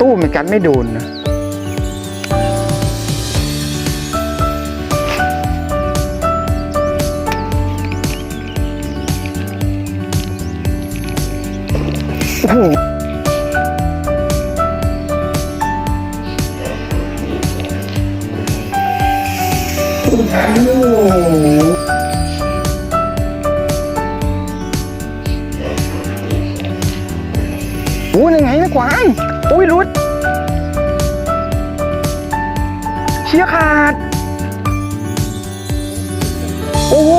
ตู้มันกัดไม่โดนนะโอ้โหโอ้ยยังไงนะกวาง อุ้ยรุดเชียขาด โอ้โห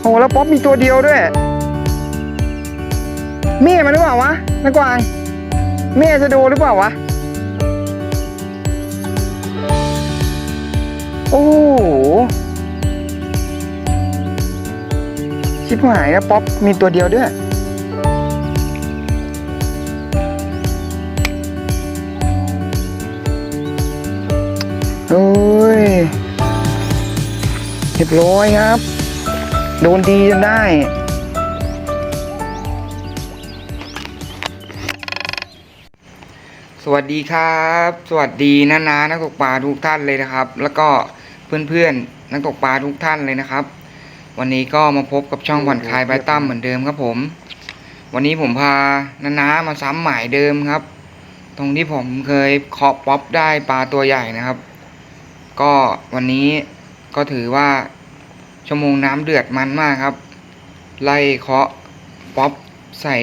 โอ้แล้วป๊อปมีตัวเดียวด้วย เม่มันหรือเปล่าวะนักกวางเม่จะโดหรือเปล่าวะ โอ้ ชิบหายแล้วป๊อปมีตัวเดียวด้วย โอ้ยเรียบร้อยครับ โดนดีจนได้สวัสดีครับ สวัสดีนานานักตกปลาทุกท่านเลยนะครับ แล้วก็เพื่อนๆนักตกปลาทุกท่านเลยนะครับ วันนี้ก็มาพบกับช่องผ่อนคลายใบตั้มเหมือนเดิมครับผม วันนี้ผมพานานามาซ้ำหมายเดิมครับ ตรงที่ผมเคยเคาะป๊อปได้ปลาตัวใหญ่นะครับ ก็วันนี้ก็ถือว่าชั่วโมงน้ำเดือดมันมากครับ ไล่เคาะป๊อปใส่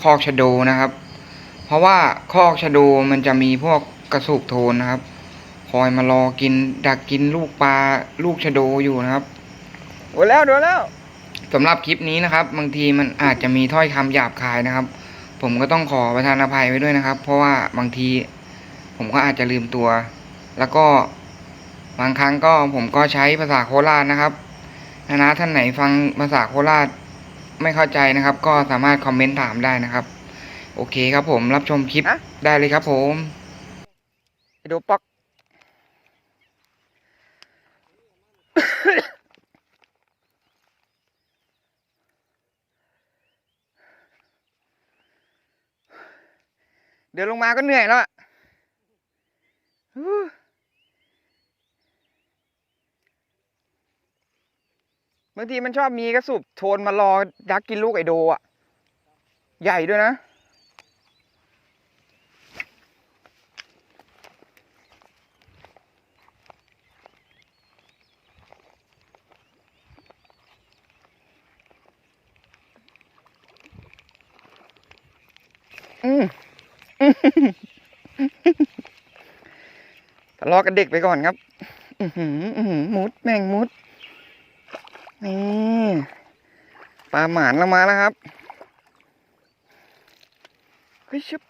คอกชะโดนะครับ เพราะว่าคอกชะโดมันจะมีพวกกระสุกโทนนะครับ คอยมารอกินดักกินลูกปลาลูกชะโดอยู่นะครับ โดนแล้วโดนแล้วสำหรับคลิปนี้นะครับ บางทีมันอาจจะมีถ้อยคำหยาบคายนะครับ ผมก็ต้องขอประทานอภัยไว้ด้วยนะครับ เพราะว่าบางที ผมก็อาจจะลืมตัว แล้วก็บางครั้งก็ผมก็ใช้ภาษาโคราชนะครับนะนะท่านไหนฟังภาษาโคราชไม่เข้าใจนะครับ ก็สามารถคอมเมนต์ถามได้นะครับ โอเคครับผมรับชมคลิปได้เลยครับผมดูป๊อก เดินลงมาก็เหนื่อยแล้วอะบางทีมันชอบมีกระสุบโทนมารอดักกินลูกไอโดอะ ใหญ่ด้วยนะ ทะเลาะกับเด็กไปก่อนครับ อือหืออือหือมุดแมงมุด นี่ปลาหมานเรามาแล้วครับเฮ้ยชุบ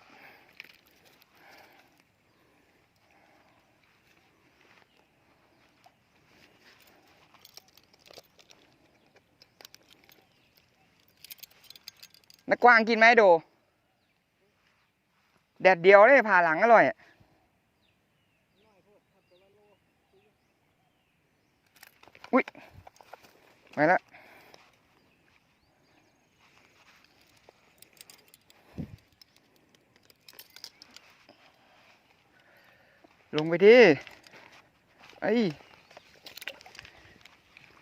นักกวางกินไหมโด แดดเดียวเลยผ่าหลังอร่อยอุ้ยไปแล้วลงไปดิไอ้ย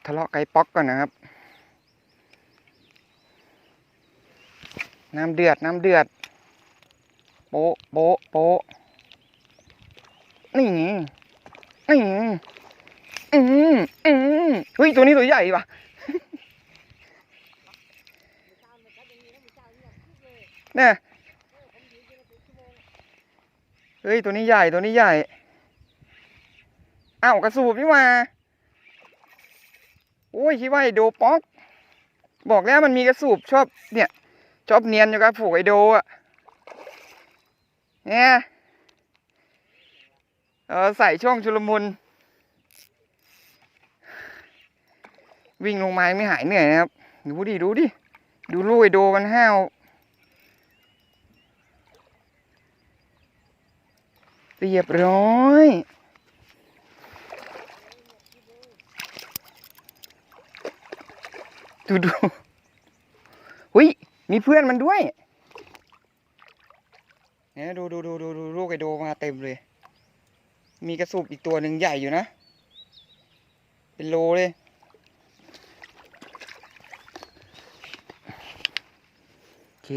ทะเลาะไก่ป๊อกก่อนนะครับ น้ำเดือด น้ำเดือด โป๊ะโป๊ะโป๊ะนี่ไงนี่ไงอืมอืมเฮ้ย ตัวนี้ตัวใหญ่ว่ะเนี่ยเฮ้ย ตัวนี้ใหญ่ ตัวนี้ใหญ่ อ้าวกระสูบนี่มาโอ้ยคิดว่าไอโดป๊อก บอกแล้วมันมีกระสูบชอบเนี่ย ชอบเนียนอยู่กับผูกไอโดอะ เนี่ยเออใส่ช่วงชุลมุน วิ่งลงมาไม่หายเหนื่อยนะครับ ดูดิ ดูดิ ดูลูกไอโดมันห้าวเรียบร้อยดูดูอุ้ยมีเพื่อนมันด้วย เนี่ยดูดูดูดูดูลูกไอโดมาเต็มเลย มีกระสุบอีกตัวหนึ่งใหญ่อยู่นะ เป็นโลเลย โอเค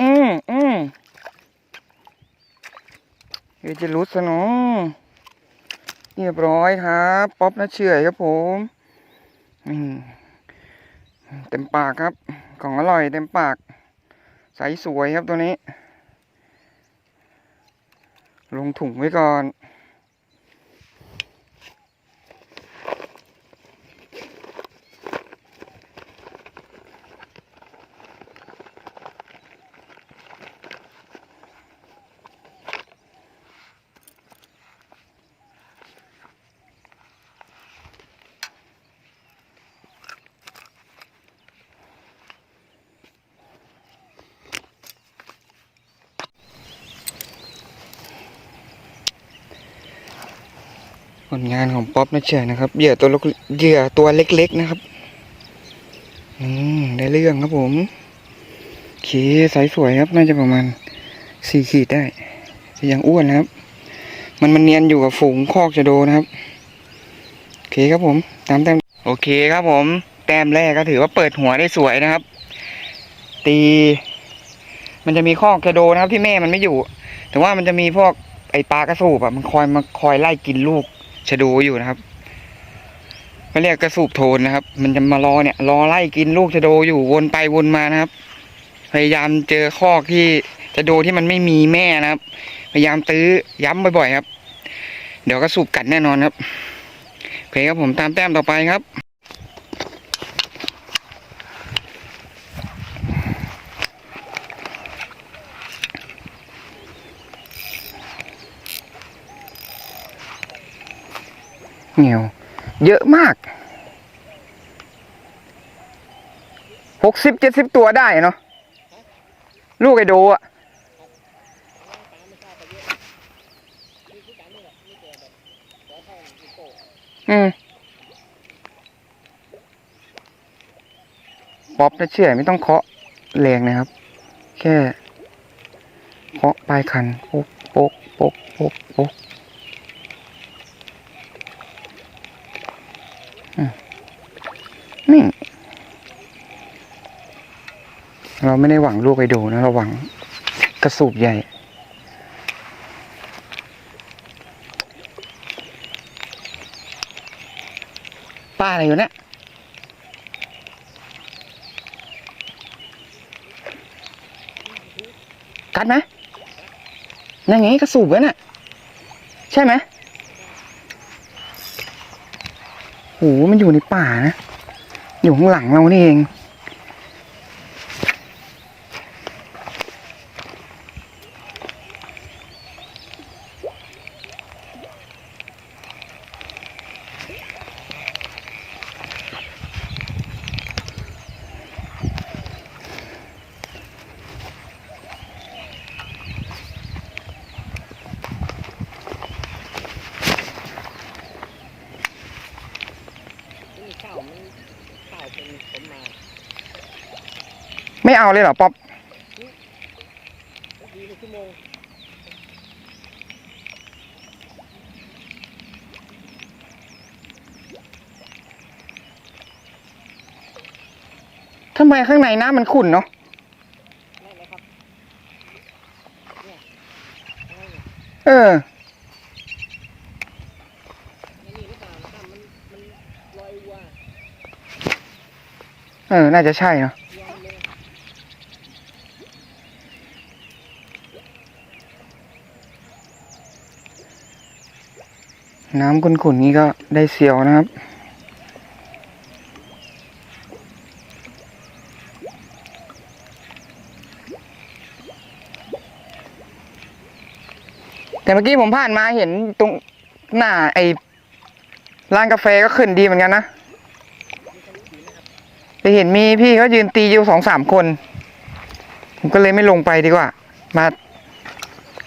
อืมอืมเดี๋ยวจะรู้ซะเนาะ เรียบร้อยครับ ป๊อปนะเฉอยครับผมเต็มปากครับ ของอร่อยเต็มปาก ใสสวยครับตัวนี้ ลงถุงไว้ก่อน ผลงานของป๊อปนะเฉยนะครับเหยื่อตัวเล็กเหยื่อตัวเล็ก ๆนะครับอืมได้เรื่องครับผมโอเคสายสวยครับ น่าจะประมาณสี่ขีดได้แต่ยังอ้วนนะครับ มันมันเนียนอยู่กับฝูงคอกจะโดนะครับโอเคครับผมตามแต้มโอเคครับผม แต้มแรกก็ถือว่าเปิดหัวได้สวยนะครับ ตี มันจะมีคอกจะโดนะครับ ที่แม่มันไม่อยู่ แต่ว่ามันจะมีพวกไอปลากระสูบอะมันคอยมาคอยไล่กินลูก ชะดูอยู่นะครับมันเรียกกระสูบโทนนะครับ มันจะมารอเนี่ย รอไล่กินลูกชะโดอยู่วนไปวนมานะครับ พยายามเจอคอกที่ชะโดที่มันไม่มีแม่นะครับ พยายามตื้อย้ำบ่อยๆครับ เดี๋ยวกระสูบกัดแน่นอนครับโอเคครับผมตามแต้มต่อไปครับ เหนียว เยอะมากหกสิบเจ็ดสิบตัวได้เนาะลูกไอโดอะอืมป๊อปนะเชื่อไม่ต้องเคาะแรงนะครับ แค่เคาะปลายคันโป๊กโป๊กโป๊กโป๊กโป๊ก นี่ เราไม่ได้หวังลูกไอโดนะ เราหวังกระสูบใหญ่ ป้าอะไรอยู่เนี่ยกัดไหมนั่นไงกระสูบไว้น่ะ ใช่ไหม โหมันอยู่ในป่านะ อยู่ข้างหลังเรานี่เอง นี่ข้าวมันข้าวเป็นผมมา ไม่เอาเลยเหรอป๊อปทำไมข้างในน้ำมันขุ่นเนาะเออเออ น่าจะใช่เนาะ ยอมเลย น้ำขุ่นๆนี้ก็ได้เสียวนะครับ แต่เมื่อกี้ผมผ่านมาเห็นตรงหน้าไอ้ร้านกาแฟก็ขึ้นดีเหมือนกันนะไปเห็นมีพี่เขายืนตีอยู่สองสามคน ผมก็เลยไม่ลงไปดีกว่า มา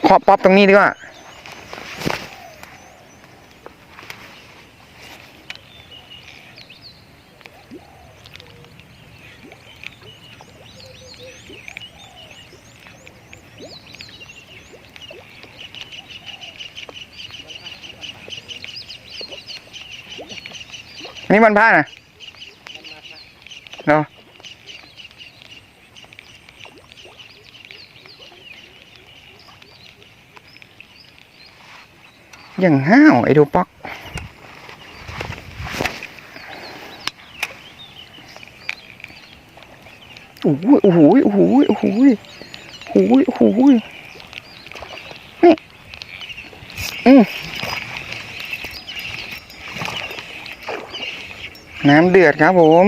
เคาะป๊อปตรงนี้ดีกว่า นี่มันพลาน่ะเนาะอย่างห้าวไอ้ดูป๊อกโอ้โหโอ้โหโอ้โหโอ้โหโอ้โหโอ้โหนี่อืม น้ำเดือดครับผม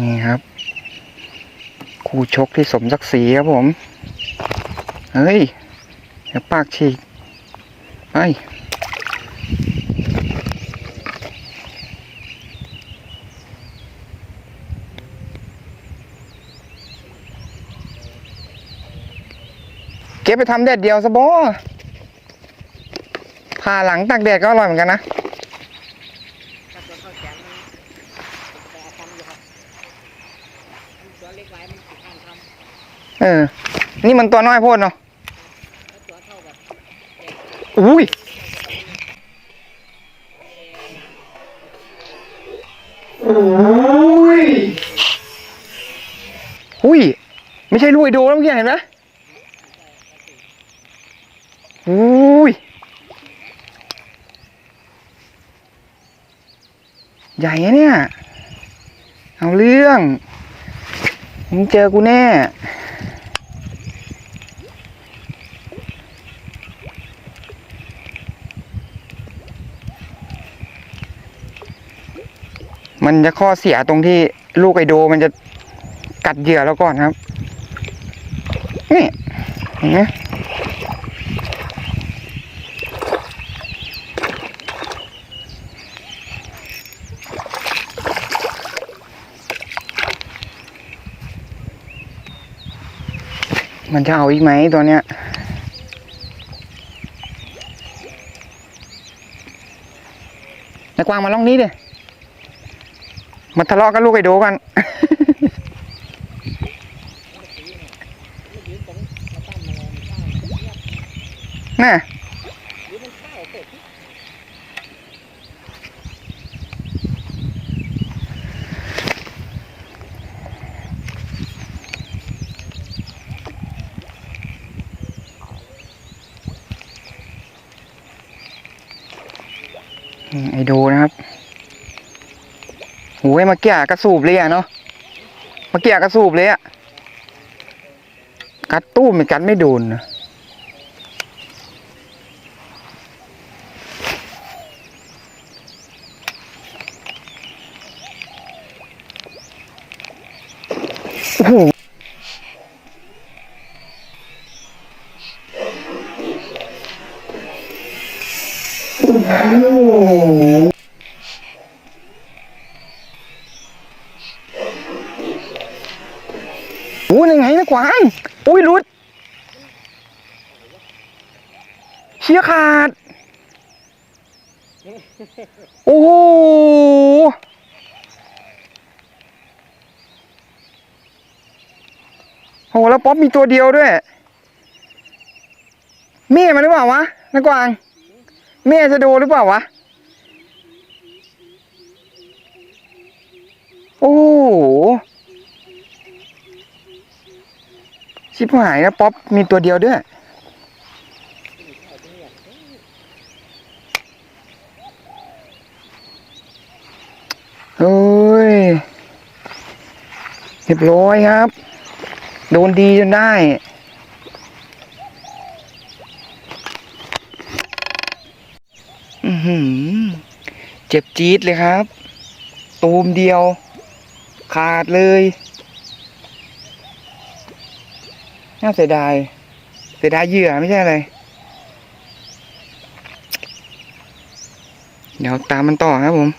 นี่ครับ คู่ชกที่สมศักดิ์ศรีครับผม เฮ้ย เดี๋ยวปากฉีกไป เก็บไปทำแดดเดียวซะบ่ผ่าหลังตากแดดก็อร่อยเหมือนกันนะเออ นี่มันตัวน้อยโพดเนาะอุ้ยอุ้ยอุ้ย ไม่ใช่ลูกไอโดแล้วเมื่อกี้เห็นไหมอุ้ย ใหญ่เนี่ย เอาเรื่องมึงเจอกูแน่ มันจะข้อเสียตรงที่ลูกไอโดมันจะกัดเหยื่อเราก่อนครับ นี่เห็นไหม มันจะเอาอีกไหมตัวเนี้ยนายกวางมาล่องนี้ดิมาทะเลาะกับลูกไอโดกันมันยืนตรงมาตั้งมาเลยมันข้าวเงียบ น่ะ หรือมันข้าวเสร็จ อืมไอโดนะครับโอ้ ยมาเกี่ยกระสูบเลยอะเนาะมาเกี่ยกระสูบเลยอะกัดตู้มันกัดไม่โดนนะ ยขาด โอ้โหโหแล้วป๊อปมีตัวเดียวด้วย เม่มันหรือเปล่าวะนักกวาง เม่จะโดหรือเปล่าวะ โอ้โหชิบหายนะป๊อปมีตัวเดียวด้วย เฮ้ย เรียบร้อยครับ โดนดีจนได้ อือหือ เจ็บจี๊ดเลยครับ ตูมเดียว ขาดเลย น่าเสียดาย เสียดายเหยื่อไม่ใช่อะไร เดี๋ยวตามมันต่อครับผม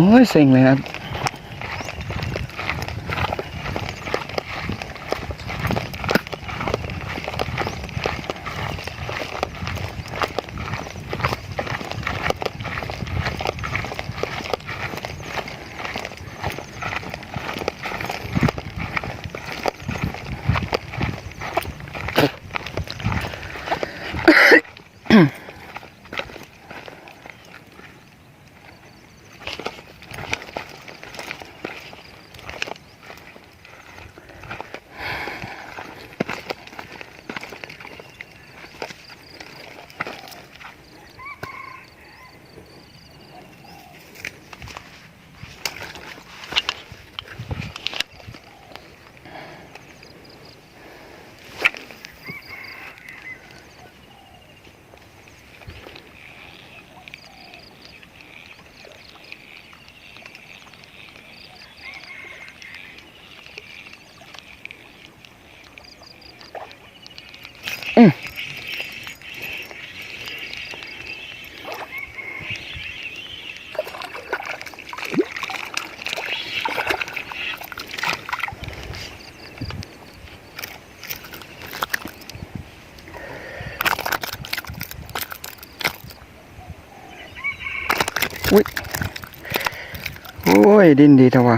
โอ้ยเซ็งเลยครับ ยดินดีแต่ว่า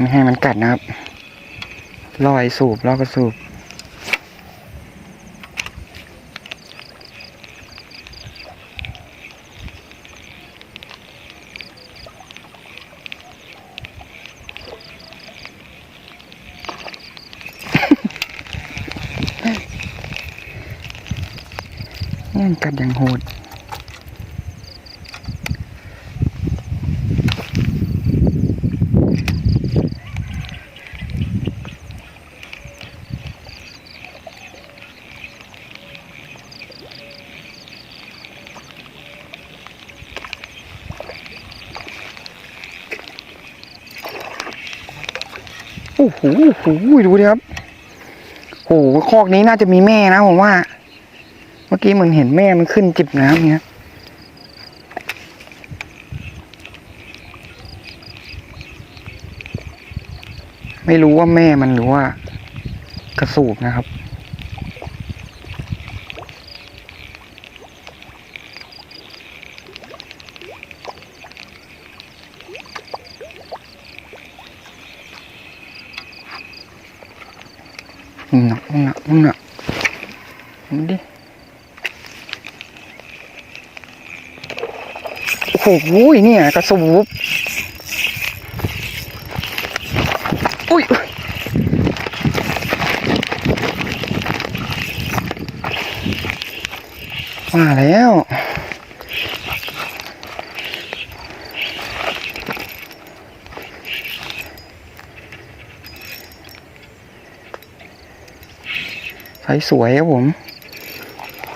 ไม่ให้มันกัดนะครับลอยสูบลอกกระสูบ โอ้โหโหดูดิครับโอ้โหคอกนี้น่าจะมีแม่นะผมว่า เมื่อกี้มันเห็นแม่มันขึ้นจิบน้ำเนี้ยไม่รู้ว่าแม่มันหรือว่ากระสูบนะครับ มึงหนักมึงหนักมึงหนักมึงดิ โอ้โหเนี่ยกระสูบอุ้ยอุ๊ยมาแล้วใสสวยครับผม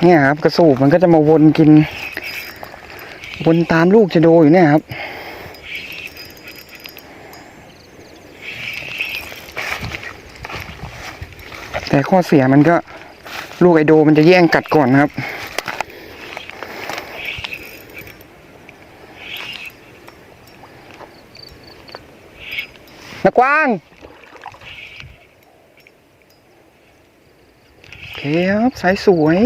เนี่ยครับ กระสูบมันก็จะมาวนกิน วนตามลูกจะโดอยู่เนี่ยครับ แต่ข้อเสียมันก็ลูกไอโดมันจะแย่งกัดก่อนนะครับ นักกว้างโอเคครับสายสวย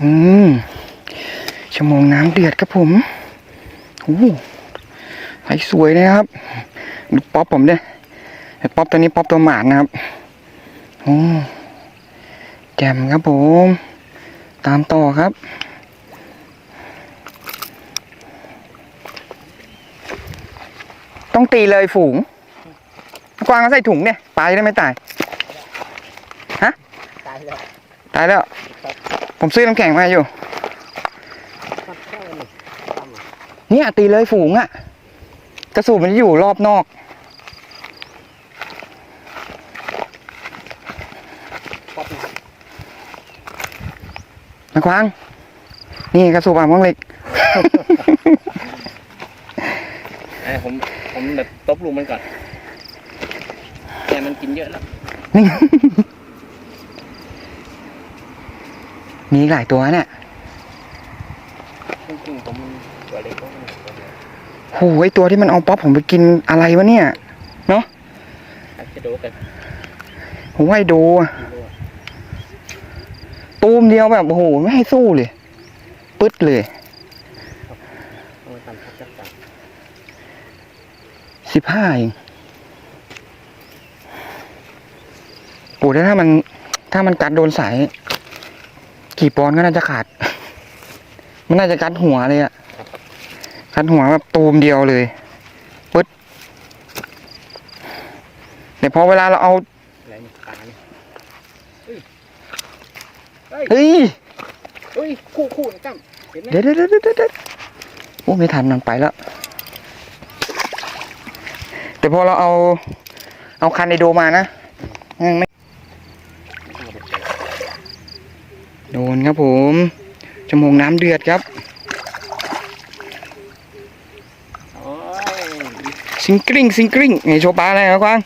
โอืมชั่วโมงน้ำเดือดครับผมโอ้โหไฟสวยนะครับดูป๊อปผมเนี่ยไอ้ป๊อปตัวนี้ป๊อปตัวหมานนะครับโอ้แจ่มครับผม ตามต่อครับต้องตีเลยฝูง กวางก็ใส่ถุงเนี่ยปลาจะได้ไม่ตายตายแล้ว ตายแล้ว ผมซื้อน้ำแข็งมาอยู่ ครับเข้าเลยตำอะ เนี่ยตีเลยฝูงอะ่ะ กระสุนมันอยู่รอบนอกป๊อปนะนะกวาง นี่กระสุนอะมังเล็ก ไอ้ผมผมแบบตบลูกมันก่อน แต่มันกินเยอะแล้ว นี่ มีอีกหลายตัวเนี่ย จริงๆผมตัวเล็กก็ไม่ตัวเดียว โหไอตัวที่มันเอาป๊อปผมไปกินอะไรวะเนี่ยอาจจะโดกันผมว่าไอโดอะกิโลอะตูมเดียวแบบโอ้โหไม่ให้สู้เลย ปึ๊ดเลยเอามาตำทับจับจับสิบห้าเองโอ้แล้วถ้ามัน ถ้ามันกัดโดนสาย กี่ปอนด์ก็น่าจะขาด มันน่าจะกัดหัวเลยอะ กัดหัวแบบตูมเดียวเลยปึ๊ดแต่พอเวลาเราเอาอะไรนี่ปลาเนี่ยเฮ้ยเฮ้ยเฮ้ยเฮ้ยคู่คู่นะจ้ำเห็นไหมเดี๋ยวเดี๋ยวเดี๋ยวเดี๋ยวเดี๋ยวโอ้ไม่ทันมันไปแล้วแต่พอเราเอา เอาคันไอโดมานะยังไม่โดนครับผมชั่วโมงน้ำเดือดครับ โอ้ย ซิงกริ้งซิงกริ้งไงโชว์ปลาอะไรครับกวาง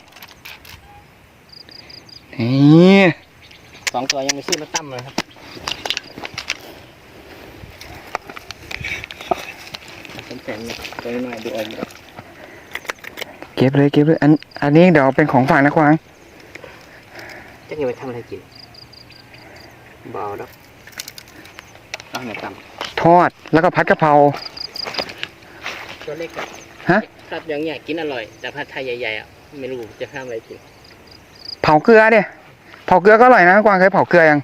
นี่สองตัวยังไม่ซื้อมาตั้มเลยครับเป็นแสนเลยตัวน้อยๆดูอ่อนอยู่เก็บเลยเก็บเลยอันอันนี้เดี๋ยวเป็นของฝากนะกวางจะยังไปทำอะไรกินเบาแล้วเอาเนี่ยตั้มทอดแล้วก็พัดกะเพราตัวเล็กอะ ฮะครับอย่างเงี้ยกินอร่อย แต่ผัดไทยใหญ่ๆอะไม่รู้จะห้ามอะไรกินเผาเกลือเนี่ยเผาเกลือก็อร่อยนะกวางเคยเผาเกลือยัง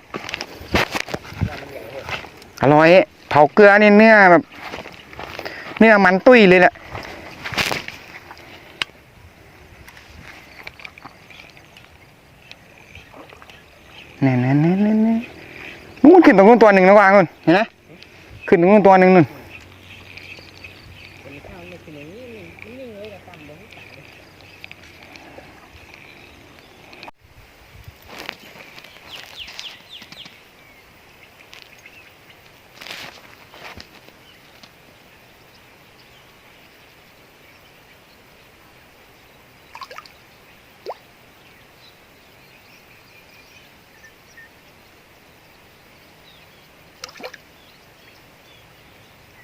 อร่อย เผาเกลือนี่เนื้อแบบเนื้อมันตุ้ยเลยแหละแน่แน่แน่แน่แน่นู่นขึ้นตรงนู้นตัวหนึ่งนะกวางนู่นเห็นไหมขึ้นตรงนู้นตัวหนึ่งนู่นเป็นข้าวไม่กินอย่างนี้มันนิ่งเลยกับตั้มบ่ให้ตายเลย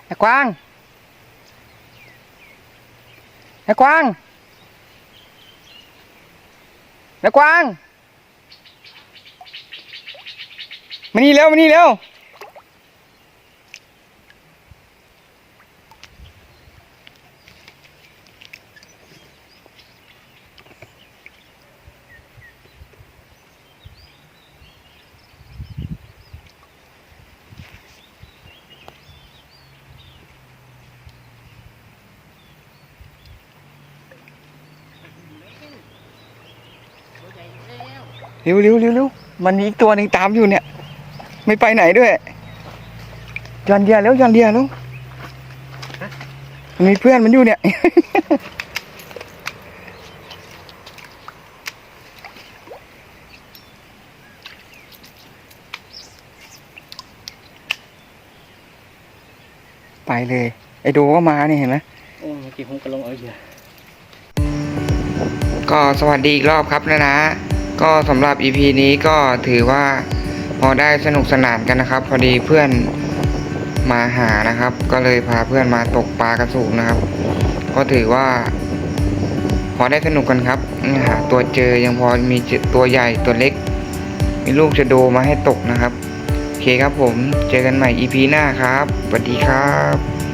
ไอ้ กวางไอ้กวางไอ้กวางมานี่เร็วมานี่เร็ว ตัวใหญ่อยู่แล้ว เร็วเร็วเร็วเร็วมันมีอีกตัวหนึ่งตามอยู่เนี่ย ไม่ไปไหนด้วยยันเดียแล้วยันเดียแล้วมันมีเพื่อนมันอยู่เนี่ย ไปเลย ไอโดก็มาเนี่ยเห็นไหมโอ้เมื่อกี้ผมก็ลงเอาเหยื่อก็สวัสดีอีกรอบครับนะนะ ก็สำหรับ EP นี้ก็ถือว่าพอได้สนุกสนานกันนะครับ พอดีเพื่อนมาหานะครับ ก็เลยพาเพื่อนมาตกปลากระสูบนะครับ ก็ถือว่า พอได้สนุกกันครับหาตัวเจอยังพอมีตัวใหญ่ตัวเล็ก มีลูกชะโดมาให้ตกนะครับโอเคครับผมเจอกันใหม่ EP หน้าครับสวัสดีครับ